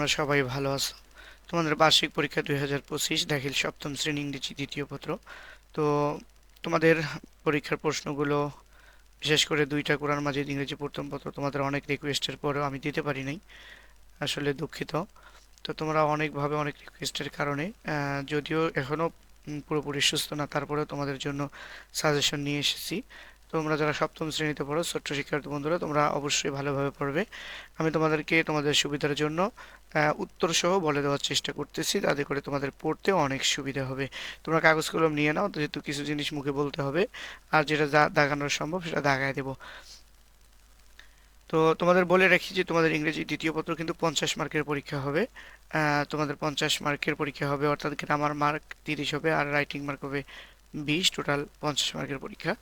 তোমরা সবাই ভালো আছো। তোমাদের বার্ষিক পরীক্ষা দুই হাজার পঁচিশ, দাখিল সপ্তম শ্রেণি ইংরেজি দ্বিতীয় পত্র। তো তোমাদের পরীক্ষার প্রশ্নগুলো, বিশেষ করে দুইটা কোরআন মাজিদ ইংরেজি প্রথম পত্র, তোমাদের অনেক রিকোয়েস্টের পরেও আমি দিতে পারি নাই, আসলে দুঃখিত। তো তোমরা অনেকভাবে অনেক রিকোয়েস্টের কারণে যদিও এখনও পুরোপুরি সুস্থ না, তারপরেও তোমাদের জন্য সাজেশন নিয়ে এসেছি। তোমরা যারা সপ্তম শ্রেণীতে পড়ো, ছোট্ট শিক্ষার্থী বন্ধুরা, তোমরা অবশ্যই ভালোভাবে পড়বে। আমি তোমাদেরকে তোমাদের সুবিধার জন্য উত্তর সহ বলে দেওয়ার চেষ্টা করতেছি তাতে করে তোমাদের পড়তে অনেক সুবিধা হবে। তোমরা কাগজ কলম নিয়ে নাও, যেহেতু কিছু জিনিস মুখে বলতে হবে, আর যেটা দাগানো সম্ভব, সেটা দাগায় দেবো। তো তোমাদের বলে রাখি যে তোমাদের ইংরেজি দ্বিতীয় পত্র কিন্তু পঞ্চাশ মার্কের পরীক্ষা হবে। তোমাদের পঞ্চাশ মার্কের পরীক্ষা হবে, অর্থাৎ গ্রামার মার্ক তিরিশ হবে, আর রাইটিং মার্ক হবে বিশ, টোটাল পঞ্চাশ মার্কের পরীক্ষা।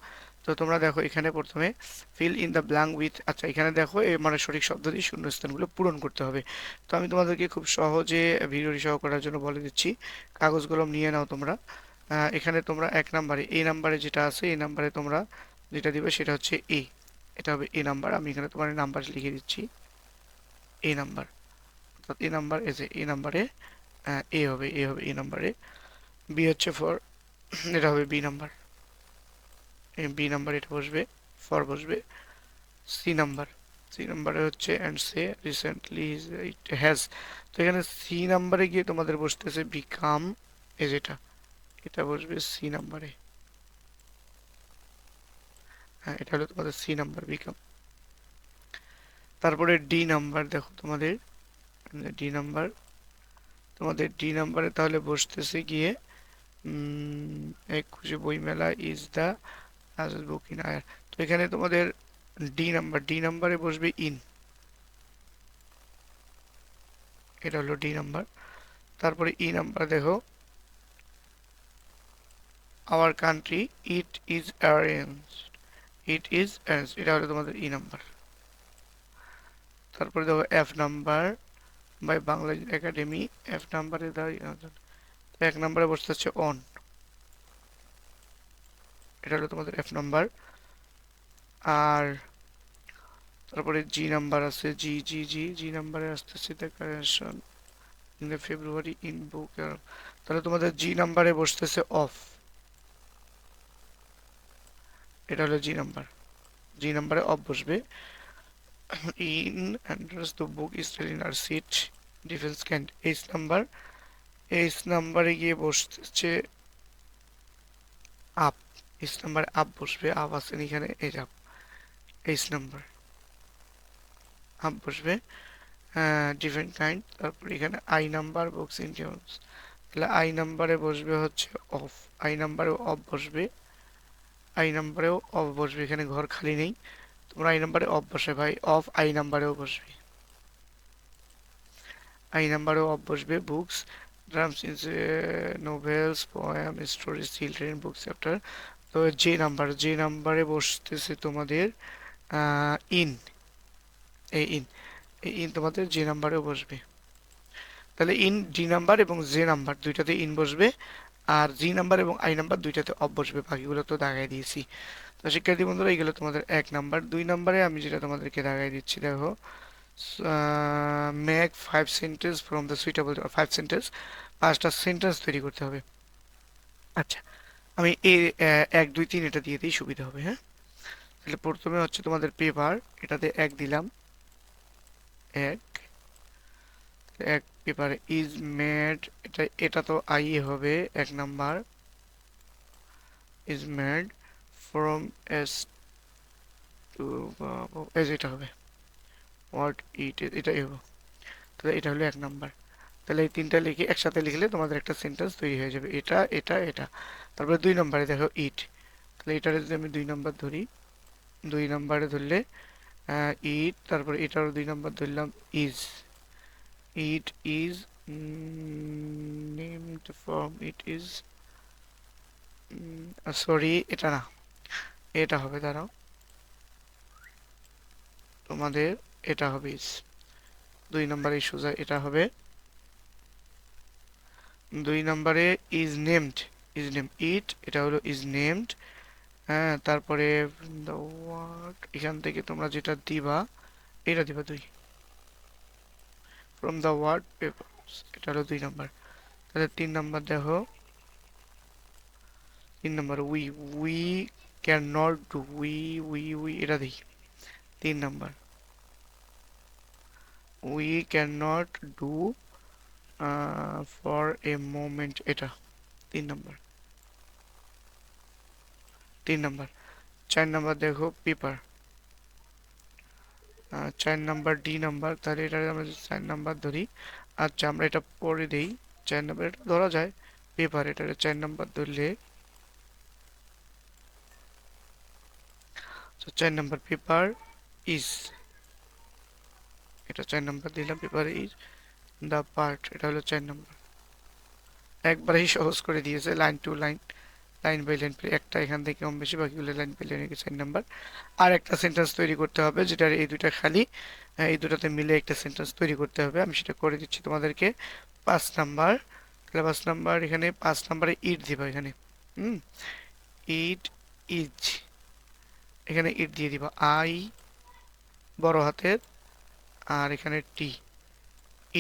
তো তোমরা দেখো এখানে প্রথমে fill in the blank with আচ্ছা এখানে দেখো মানে সঠিক শব্দ দিয়ে শূন্যস্থানগুলো পূরণ করতে হবে। তো আমি তোমাদেরকে খুব সহজে ভিডিও সহ করার জন্য বলে দিচ্ছি কাগজ কলম নিয়ে নাও তোমরা। এখানে তোমরা এক নাম্বারে, এই নাম্বারে যেটা আছে, এই নাম্বারে তোমরা যেটা দিবে সেটা হচ্ছে এ এটা হবে এ নাম্বার আমি এখানে তোমার নাম্বার লিখে দিচ্ছি। এ নাম্বার অর্থাৎ এ নাম্বার এসে এ নাম্বারে এ হবে এ হবে এ নাম্বারে বি হচ্ছে ফর এটা হবে বি নাম্বার বি নাম্বার এটা বসবে ফর বসবে সি নাম্বার সি নাম্বারে হচ্ছে and say recently it has তো এখানে সি নাম্বারে গিয়ে তোমাদের বসতেছে বিকাম এ যেটা, এটা বসবে সি নাম্বারে হ্যাঁ এটা হলো তোমাদের সি নাম্বার বিকাম তারপরে ডি নাম্বার দেখো তোমাদের ডি নাম্বার তোমাদের ডি নাম্বারে তাহলে বসতেছে গিয়ে একুশে বইমেলা is the last book in year তো এখানে তোমাদের ডি নাম্বার ডি নাম্বারে বসবে ইন এটা হলো ডি নাম্বার তারপরে ই নাম্বার দেখো। Our country it is arranged it is arrange এটা হলো তোমাদের ই নাম্বার তারপরে দেখো F number by Bangla academy F নাম্বারে দাঁড়িয়ে এক নাম্বারে বসতে হচ্ছে অন এটা হলো তোমাদের এফ নাম্বার আর তারপরে জি নাম্বার আছে জি জি জি জি নাম্বারে আসতেছে the correction in the February in book তাহলে তোমাদের জি নাম্বারে বসতেছে অফ এটা হলো জি নাম্বার জি নাম্বারে অফ বসবে। ইন অ্যান্ড্রেস the book still in R seat defence can't H number H নাম্বারে গিয়ে বসতেছে আপ এইচ নাম্বারে আপ বসবে, আপ আছেন এখানে, এই আপ এইচ নাম্বার। আপ বসবে ডিফারেন্ট কাইন্ড তারপর এখানে আই নাম্বার বুকস ইন্ডিয়ান্স তাহলে আই নাম্বারে বসবে হচ্ছে অফ আই নাম্বারেও অফ বসবে আই নাম্বারেও অফ বসবে, এখানে ঘর খালি নেই। তোমরা আই নাম্বারে অফ বসে ভাই অফ আই নাম্বারেও বসবে। আই নাম্বারেও অফ বসবে books dramas is novels poem stories children books chapter তো যে নাম্বার, যে নাম্বারে বসতেছে তোমাদের ইন এই ইন এই ইন তোমাদের যে নাম্বারেও বসবে। তাহলে ইন ডি নাম্বার এবং জে নাম্বার দুইটাতে ইন বসবে, আর জি নাম্বার এবং আই নাম্বার দুইটাতে অফ বসবে, বাকিগুলো তো দাগাই দিয়েছি। তো শিক্ষার্থী বন্ধুরা এইগুলো তোমাদের এক নাম্বার। দুই নাম্বারে আমি যেটা তোমাদেরকে দাগাই দিচ্ছি, দেখো make five sentence from the suitable five sentence পাঁচটা সেন্টেন্স তৈরি করতে হবে। আচ্ছা আমি এ এক, দুই, তিন এটা দিয়ে দিই, সুবিধা হবে হ্যাঁ? তাহলে প্রথমে হচ্ছে তোমাদের পেপার এটাতে এক দিলাম। এক। এক পেপার ইজ মেড এটা এটা তো আই হবে, এক number. Is made from S to S এটা হবে। হোয়াট ইট এটাই হবে। তাহলে এটা হলো এক নাম্বার। তাহলে এই তিনটা লিখে একসাথে লিখলে তোমাদের একটা সেন্টেন্স তৈরি হয়ে যাবে। এটা এটা এটা। তারপরে দুই নম্বরে দেখো ইট তাহলে এটারে যদি আমি দুই নম্বর ধরি, দুই নম্বরে ধরলে ইট তারপরে এটারও দুই নম্বর ধরলাম is it is named form it is sorry এটা না। এটা হবে, দাঁড়াও। তোমাদের এটা হবে ইজ দুই নম্বরে সোজা এটা হবে দুই নম্বরে is named is name it এটা হলো ইজ নেমড হ্যাঁ তারপরে দ্য ওয়ার্ড এখান থেকে তোমরা যেটা দিবা, এটা দিবা দুই। ফ্রম দ্য ওয়ার্ড পেপার এটা হলো দুই নাম্বার। তাহলে তিন নাম্বার দেখো। তিন number we we can not do we we we এটা দেখি তিন number. We can not do for a moment এটা, তিন নম্বর তিন নম্বর চার নাম্বার দেখো পেপার চার নাম্বার ডি নাম্বার তাহলে এটা আমরা চার নাম্বার ধরি আচ্ছা আমরা এটা পরে দিই, চার নাম্বার এটা ধরা যায় পেপার এটা চার নাম্বার ধরলে চার নাম্বার পেপার ইজ এটা চার নাম্বার দিলাম পেপার ইজ দ্য পার্ট এটা হলো চার নম্বর। একবারেই সহজ করে দিয়েছে line to line line by line একটা এখান থেকে কম বেশি বাকিগুলো লাইন বাই লাইন চার নাম্বার। আর একটা সেন্টেন্স তৈরি করতে হবে যেটা এই দুটা খালি এই দুটাতে মিলে একটা সেন্টেন্স তৈরি করতে হবে। আমি সেটা করে দিচ্ছি তোমাদেরকে। পাঁচ নাম্বার, তাহলে পাঁচ নাম্বার এখানে, পাঁচ নাম্বারে ইট দিবা এখানে। হুম? ইট ইজ এখানে ইট দিয়ে দিবা। আই বড় হাতের, আর এখানে টি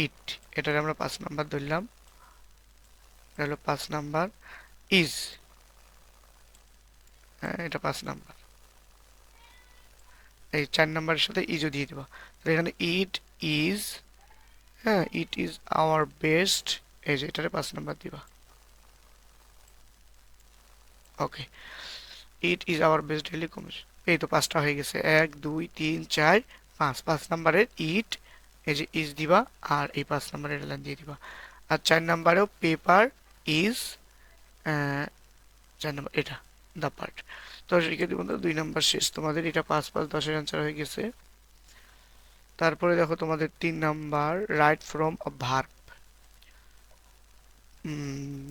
ইট এটার আমরা পাঁচ নাম্বার ধরলাম। এটা হলো পাঁচ নাম্বার। ইজ হ্যাঁ এটা পাঁচ নাম্বার। এই চার নাম্বারের সাথে ইজও দিয়ে দেবো। তাহলে এখানে ইট ইজ হ্যাঁ ইট ইজ আওয়ার বেস্ট। এই যে, এটারে পাঁচ নাম্বার দিবা। Okay. It is our best daily commission এই তো পাঁচটা হয়ে গেছে। এক, দুই, তিন, চার, পাঁচ। পাঁচ নাম্বারের ইট এই যে ইজ দিবা আর এই পাঁচ নাম্বারের লাইন দিয়ে দিবা। আর চার নাম্বারেও পেপার ইজ চার নাম্বার, এটা দ্য পার্ট তো শিক্ষার্থী বন্ধু দুই নাম্বার শেষ। তোমাদের এটা পাঁচ পাঁচ দশের অ্যান্সার হয়ে গেছে। তারপরে দেখো তোমাদের তিন number right from of verb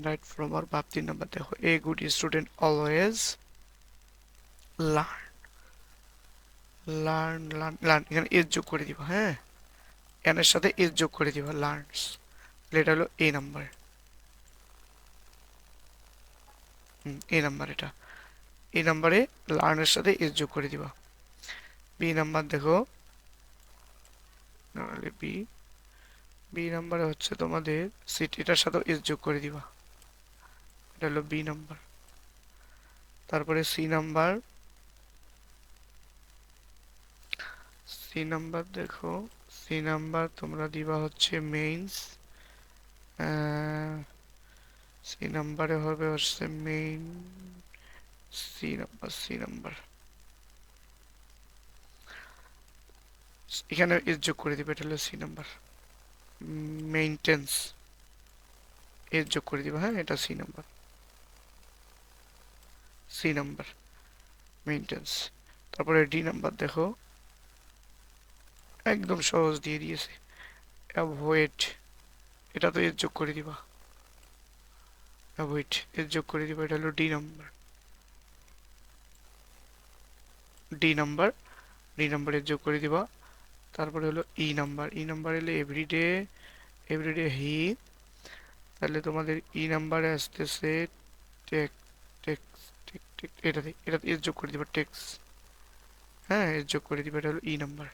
right from or verb তিন নাম্বার দেখো a good student always learn learn learn learn এখানে এজ যোগ করে দিবা হ্যাঁ? এনের সাথে এজ যোগ করে দিবা লার্নস এটা হলো এ নাম্বার এ নাম্বার এটা। এই নাম্বারে লার্নের সাথে এস যোগ করে দিবা। বি নাম্বার দেখো। নাহলে বি বি নাম্বারে হচ্ছে তোমাদের সিট এটার সাথেও এস যোগ করে দিবা। এটা হলো বি নাম্বার তারপরে সি নাম্বার সি নাম্বার দেখো। সি নাম্বার তোমরা দিবা হচ্ছে মেইনস সি নাম্বারে হবে হচ্ছে main C number C number এখানে এস যোগ করে দিবে, এটা হলো সি নাম্বার মেইনটেন্স এস যোগ করে দিবে হ্যাঁ এটা C number C number maintenance তারপরে ডি নাম্বার দেখো। একদম সহজ দিয়ে দিয়েছে। অ্যাভয়েড এটা তো এর যোগ করে দিবা। অ্যাভয়েড এর যোগ করে দিবা, এটা হলো ডি নাম্বার ডি নাম্বার ডি নাম্বারে যোগ করে দিবা। তারপরে হলো ই নাম্বার ই নাম্বার এলে এভরিডে এভরিডে হি। তাহলে তোমাদের ই নাম্বারে আসতেছে টেক টেক্স টেক টেক, এটা এটা এর যোগ করে দিবা, টেক্স। হ্যাঁ এর যোগ করে দিবা, এটা হলো E number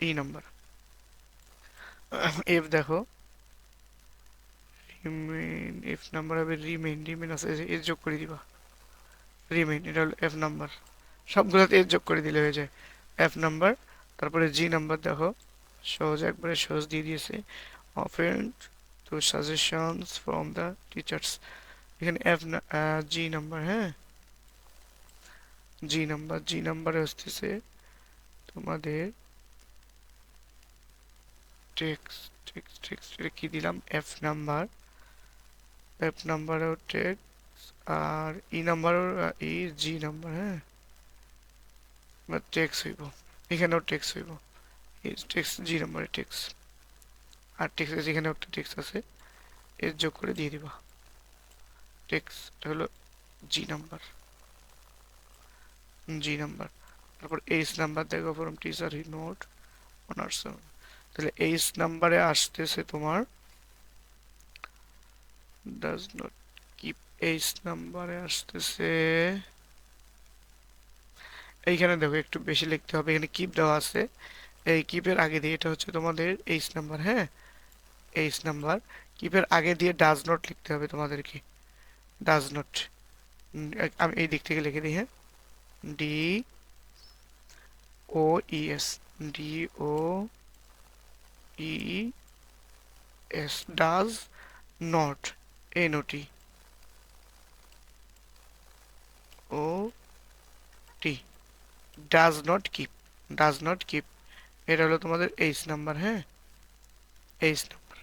E number. F দেখো। রিমেইন এফ নাম্বার হবে রিমেইন রিমেইন আছে এর যোগ করে দিবা। রিমেইন এটা হলো এফ নাম্বার সবগুলোতে এর যোগ করে দিলে হয়ে যায়। এফ নাম্বার তারপরে জি নাম্বার দেখো। সহজ, একবারে সহজ দিয়ে দিয়েছে। Offend to suggestions from the teachers এখানে এফ জি নাম্বার হ্যাঁ? জি নাম্বার জি নাম্বারে হচ্ছে তোমাদের টেক্স টেক্স টেক্স এটা কি দিলাম এফ নাম্বার এফ নাম্বারেও টেক্স আর ই নাম্বারও ই জি নাম্বার হ্যাঁ? টেক্স হইব। এখানেও টেক্স হইব। টেক্স জি নাম্বারে টেক্স আর টেক্স আছে এখানেও একটা টেক্স আছে, এর যোগ করে দিয়ে দিবা। টেক্স হলো জি নাম্বার জি নাম্বার তারপর এইচ নাম্বার দেখো from teacher he note honours তাহলে এইচ নাম্বারে আসতেছে তোমার। ডাজ নট কিপ এইচ নাম্বারে আসতেছে। এইখানে দেখো, একটু বেশি লিখতে হবে। এখানে কিপ দেওয়া আছে। এই কিপের আগে দিয়ে এটা হচ্ছে তোমাদের এইচ নাম্বার হ্যাঁ? এইচ নাম্বার কিপের আগে দিয়ে ডাজ নট লিখতে হবে তোমাদেরকে। ডাজ নট আমি এই দিক থেকে লিখে দিই হ্যাঁ? D O E S D O E S does not N O T O T does not keep does not keep এটা হলো তোমাদের এইচ নাম্বার হ্যাঁ? এইচ নাম্বার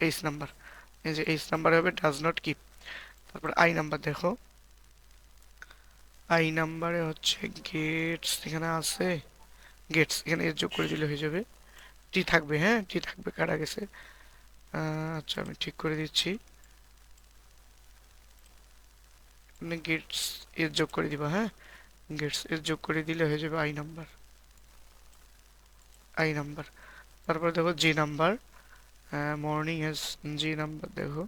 এইচ নাম্বার এই যে এইচ নাম্বার হবে ডাজ নট কিপ তারপর I number দেখো। I নাম্বারে হচ্ছে গেটস এখানে আছে গেটস এখানে এর যোগ করে দিলে হয়ে যাবে। টি থাকবে হ্যাঁ টি থাকবে কাটা গেছে আচ্ছা আমি ঠিক করে দিচ্ছি। গেটস এর যোগ করে দিবা হ্যাঁ? গেটস এর যোগ করে দিলে হয়ে যাবে আই নাম্বার। I number. তারপর দেখো G number. Morning S G number, দেখো।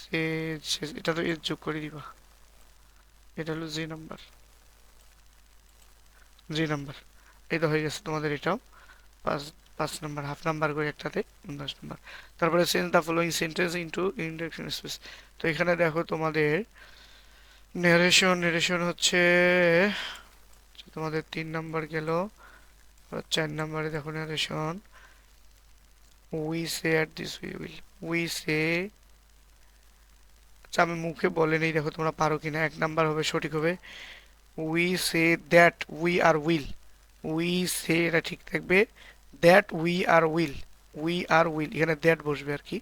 সে এটা তো এর যোগ করে দিবা। এটা হলো জি নাম্বার। জি নাম্বার এই তো হয়ে গেছে তোমাদের এটাও। পাঁচ পাঁচ নাম্বার হাফ নাম্বার করে একটাতে দশ নাম্বার তারপরে sense the following sentence into induction space তো এখানে দেখো তোমাদের নেরেশন নেরেশন হচ্ছে তোমাদের তিন নাম্বার গেল। চার নাম্বারে দেখো narration we say at this we will we say আচ্ছা আমি মুখে বলে নেই, দেখো তোমরা পারো কিনা, এক নাম্বার হবে, সঠিক হবে। We say that we are will we say এটা ঠিক থাকবে that we are will we are will এখানে দ্যাট বসবে আর কি।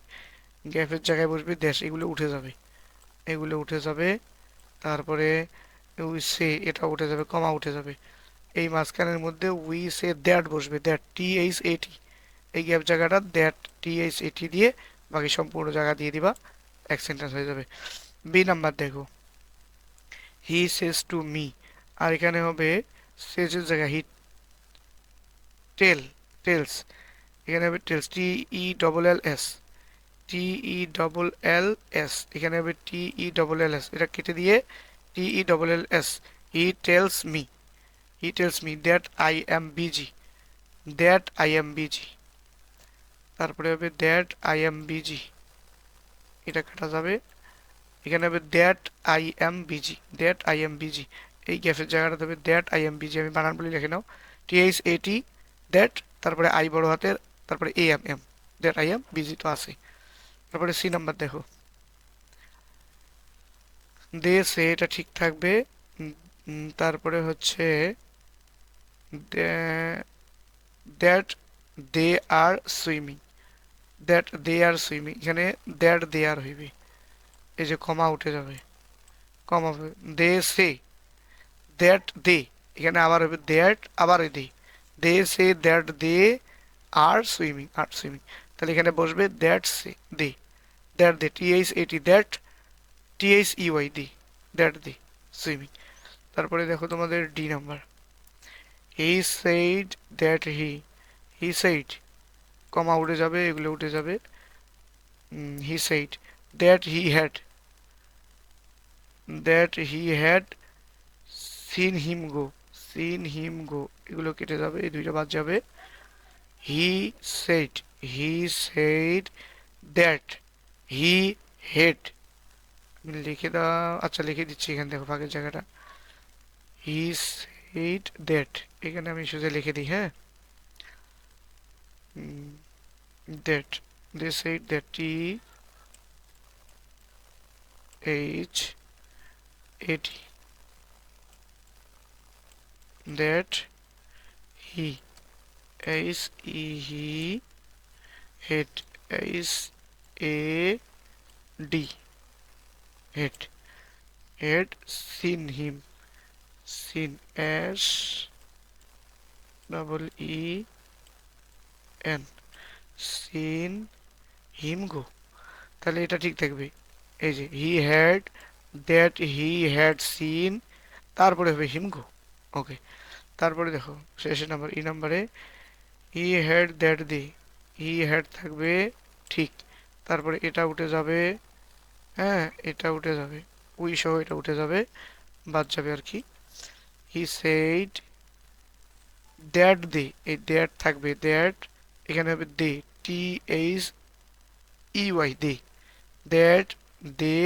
গ্যাপের জায়গায় বসবে দ্যাশ এগুলো উঠে যাবে। এগুলো উঠে যাবে, তারপরে উই সে এটা উঠে যাবে কমা উঠে যাবে। এই মাঝখানের মধ্যে উই সে দ্যাট বসবে দ্যাট টি এইচ এটি এই গ্যাপ জায়গাটা দ্যাট টি এইচ এটি দিয়ে বাকি সম্পূর্ণ জায়গা দিয়ে দিবা, এক সেন্টেন্স হয়ে যাবে। বি নাম্বার দেখো। হি সেজ টু মি আর এখানে হবে সেজের জায়গায় হিট টেল, টেলস। এখানে হবে tells T E double L S T E double L S এখানে হবে টি ই ডবল এল এস এটা কেটে দিয়ে T E double L S he tells me, he tells me, that I am busy, that I am busy. তারপরে হবে that I am busy, এটা কাটা যাবে। এখানে হবে that I am busy, that I am busy. এই গ্যাপের জায়গাটা দেবে that I am B busy আমি বানান বলে লিখে নাও। T H A T that তারপরে আই বড় হাতের, তারপরে A M M that I am busy তো আছে তারপরে সি নাম্বার দেখো। দে সে এটা ঠিক থাকবে। তারপরে হচ্ছে that they are swimming that they are swimming এখানে দ্যাট দে আর হইবে। এই যে কমা উঠে যাবে। Comma they say that they. এখানে আবার হবে দ্যাট, আবার they. They, say, that, they are swimming are swimming. তাহলে এখানে বসবে that, say, they. That, they T H A T that T H E Y the. That, they, swimming. তারপরে দেখো তোমাদের D number. He said that he. He said, comma উঠে যাবে, এগুলো উঠে যাবে। He said, that he had. That he had seen him go, seen him go, এগুলো কেটে যাবে, এই দুইটা বাদ যাবে। He set he said that, he had. লিখে দাও আচ্ছা লিখে দিচ্ছি এখানে, দেখো ফাঁকের জায়গাটা। হি সেইড দ্যাট, এখানে আমি সোজা লিখে দিই হ্যাঁ? That they said that, T H T that he is he had is a D had had seen him seen as double E N seen him go তাহলে এটা ঠিক থাকবে এই যে he had that he had seen তারপরে হবে হিম গো ওকে তারপরে দেখো শেষের নাম্বার ই নাম্বারে he had that the he had থাকবে ঠিক। তারপরে এটা উঠে যাবে হ্যাঁ এটা উঠে যাবে। উই সহ এটা উঠে যাবে, বাদ যাবে আর কি। হি সেইড দ্যাট দে এই দ্যাট থাকবে দ্যাট এখানে হবে they T H E Y they that they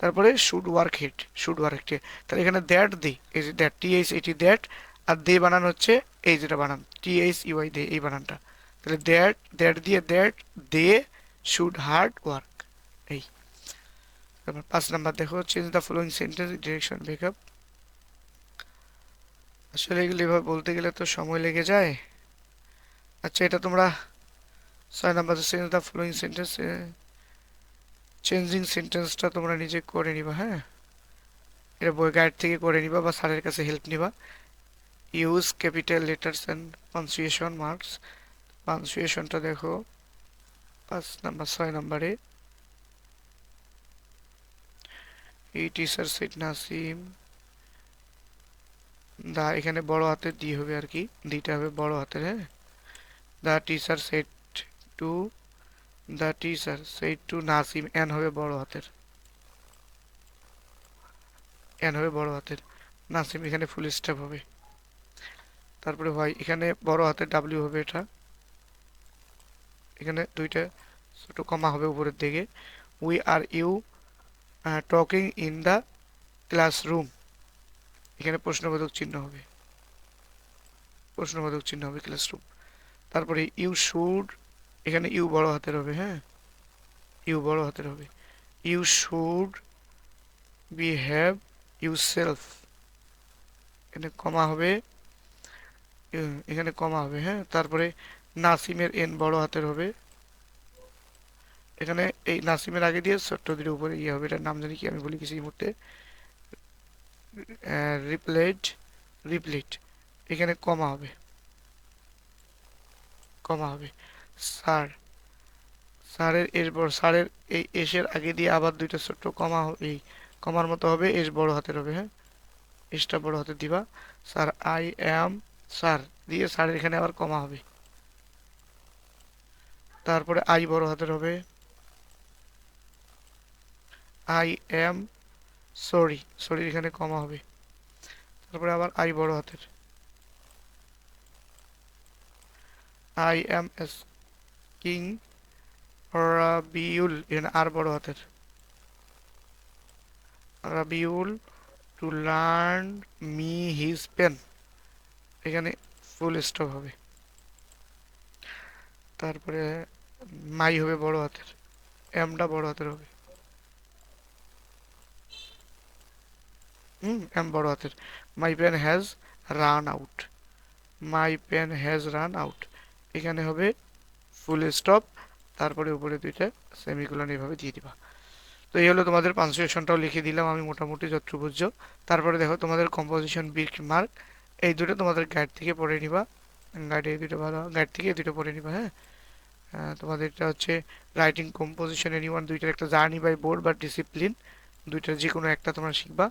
তারপরে should work hit should work hit তাহলে এখানে দ্যাট দে, এই যে that T H A T that R they বানান হচ্ছে, এই যেটা বানান টি এইচ ইউআই দে এই বানানটা। তাহলে দ্যাট দ্যাট দিয়ে that they should hard work এই। তারপর পাঁচ নাম্বার দেখো change the following sentence direction breakup আসলে এগুলো এভাবে বলতে গেলে তো সময় লেগে যায়। আচ্ছা এটা তোমরা ছয় number change the following sentence changing সেন্টেন্সটা তোমরা নিজে করে নিবা হ্যাঁ? এটা বই গাইড থেকে করে নিবা বা স্যারের কাছে হেল্প নিবা। Use capital letters and punctuation marks পাঞ্চুয়েশনটা দেখো, পাঁচ নাম্বার, ছয় নাম্বারে। এই টিচার সেট নাসিম, দা, এখানে বড় হাতের দি হবে আর কি। দিটা হবে বড় হাতের হ্যাঁ? The teacher set to the teacher set to Nasim N হবে বড় হাতের। এন হবে বড় হাতের। নাসিম এখানে ফুল স্টপ হবে। তারপরে হোয়াই এখানে বড় হাতের ডাব্লিউ হবে এটা। এখানে দুইটা ছোট কমা হবে উপরের দিকে। We are you talking in the classroom এখানে প্রশ্নবোধক চিহ্ন হবে। প্রশ্নবোধক চিহ্ন হবে ক্লাসরুম তারপরে ইউ শুড এখানে ইউ বড় হাতের হবে হ্যাঁ? ইউ বড় হাতের হবে। You should be have you self এখানে কমা হবে এখানে কমা হবে হ্যাঁ? তারপরে নাসিমের এন বড় হাতের হবে। এখানে এই নাসিমের আগে দিয়ে ছোট্ট দুটোর উপরে ইয়ে হবে। এটার নাম জানি কি, আমি বলি কিছু এই মুহূর্তে। রিপ্লেট রিপ্লেট। এখানে কমা হবে। কমা হবে। স্যার। স্যারের এর বড়, স্যারের এই এসের আগে দিয়ে আবার দুইটা ছোট্ট কমা এই কমার মতো হবে, এস বড় হাতের হবে হ্যাঁ? এসটা বড় হাতে দিবা। স্যার, আই অ্যাম, স্যার, দিয়ে স্যারের এখানে আবার কমা হবে। তারপরে আই বড় হাতের হবে। আই এম সরি সরি এখানে কমা হবে। তারপরে আবার আই বড় হাতের। I am asking Rabiul R বড় হাতের। Rabiul to learn me his pen এখানে ফুল স্টপ হবে। তারপরে মাই হবে বড় হাতের। এমটা বড় হাতের হবে। হুম এম বড় হাতের। My pen has run out my pen has run out এখানে হবে ফুল স্টপ তারপরে উপরে দুইটা সেমিকোলন এইভাবে দিয়ে দিবা। তো এই হলো তোমাদের পাঞ্চুয়েশনটাও লিখে দিলাম আমি মোটামুটি যতটুকু তারপরে দেখো তোমাদের কম্পোজিশন বিট মার্ক এই দুটো তোমাদের গাইড থেকে পড়ে নিবা। গাইডে এই দুটো ভালো গাইড থেকে এই দুটো পড়ে নিবা হ্যাঁ? তোমাদের এটা হচ্ছে রাইটিং কম্পোজিশন এনি ওয়ান দুইটার একটা জার্নি বাই বোর্ড বা ডিসিপ্লিন দুইটার যে কোনো একটা তোমরা শিখবা।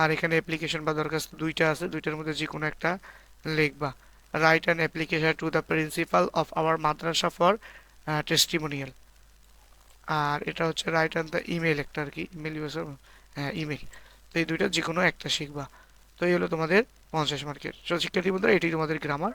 আর এখানে অ্যাপ্লিকেশন বা দরখাস্ত দুইটা আছে, দুইটার মধ্যে যে কোনো একটা লিখবা। Write an application to the principal of our madrasa for testimonial আর এটা হচ্ছে রাইট অ্যান্ড দ্য ইমেল একটা আর কি ইমেল ইউজার হ্যাঁ ইমেল তো এই দুইটা যে কোনো একটা শিখবা। তো এই হলো তোমাদের পঞ্চাশ মার্কের তো শিক্ষার্থী বন্ধুরা, এটি তোমাদের গ্রামার